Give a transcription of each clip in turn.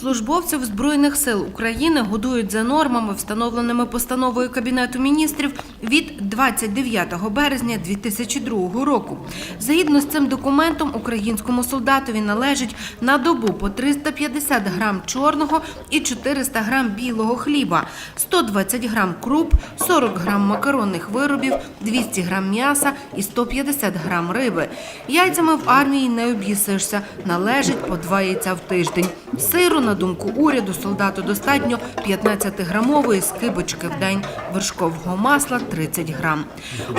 Службовців Збройних сил України годують за нормами, встановленими постановою Кабінету міністрів від 29 березня 2002 року. Згідно з цим документом, українському солдатові належить на добу по 350 грам чорного і 400 грам білого хліба, 120 грам круп, 40 грам макаронних виробів, 200 грам м'яса і 150 грам риби. Яйцями в армії не об'їсишся, належить по два яйця в тиждень. Сиру, на думку уряду, солдату достатньо 15-грамової скибочки в день, вершкового масла 30 грам.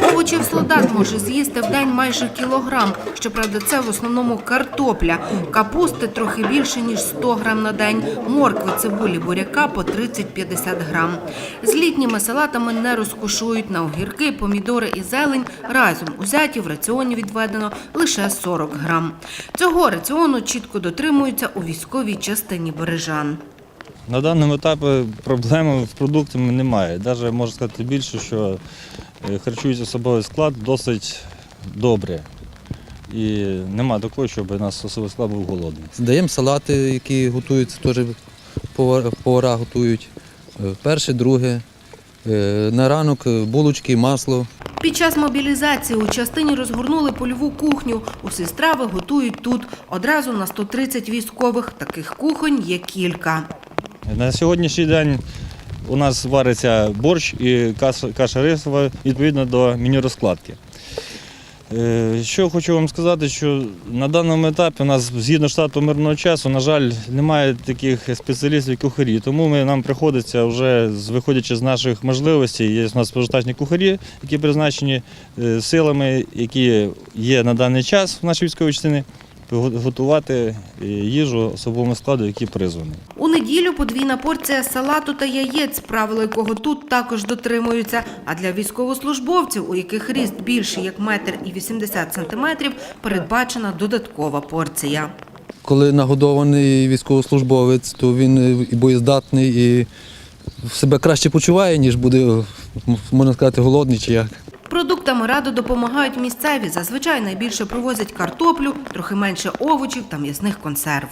Овочів солдат може з'їсти в день майже кілограм. Щоправда, це в основному картопля. Капусти трохи більше, ніж 100 грам на день, моркви, цибулі, буряка по 30-50 грам. З літніми салатами не розкошують на огірки, помідори і зелень. Разом узяті в раціоні відведено лише 40 грам. Цього раціону чітко дотримуються у військовій частині Бережан. На даному етапі проблеми з продуктами немає. Навіть можу сказати більше, що е, харчується особовий склад досить добре. І нема такого, щоб у нас особовий склад був голодний. Даємо салати, які готуються, теж повара готують. Е, Перше, друге. Е, На ранок булочки, масло. Під час мобілізації у частині розгорнули польову кухню. Усі страви готують тут. Одразу на 130 військових. Таких кухонь є кілька. На сьогоднішній день у нас вариться борщ і каша, рисова відповідно до меню розкладки. Е, Що хочу вам сказати, що на даному етапі у нас згідно штату мирного часу, на жаль, немає таких спеціалістів, кухарі. Тому ми, нам приходиться вже, виходячи з наших можливостей, є у нас позаштатні кухарі, які призначені е, силами, які є на даний час в нашій військовій частині, готувати е, їжу особовому складу, який призваний. У неділю подвійна порція салату та яєць, правила якого тут також дотримуються. А для військовослужбовців, у яких ріст більший як метр і 80 сантиметрів, передбачена додаткова порція. Коли нагодований військовослужбовець, то він і боєздатний, і себе краще почуває, ніж буде, можна сказати, голодний чи як. Продуктами радо допомагають місцеві. Зазвичай найбільше привозять картоплю, трохи менше овочів та м'ясних консерв.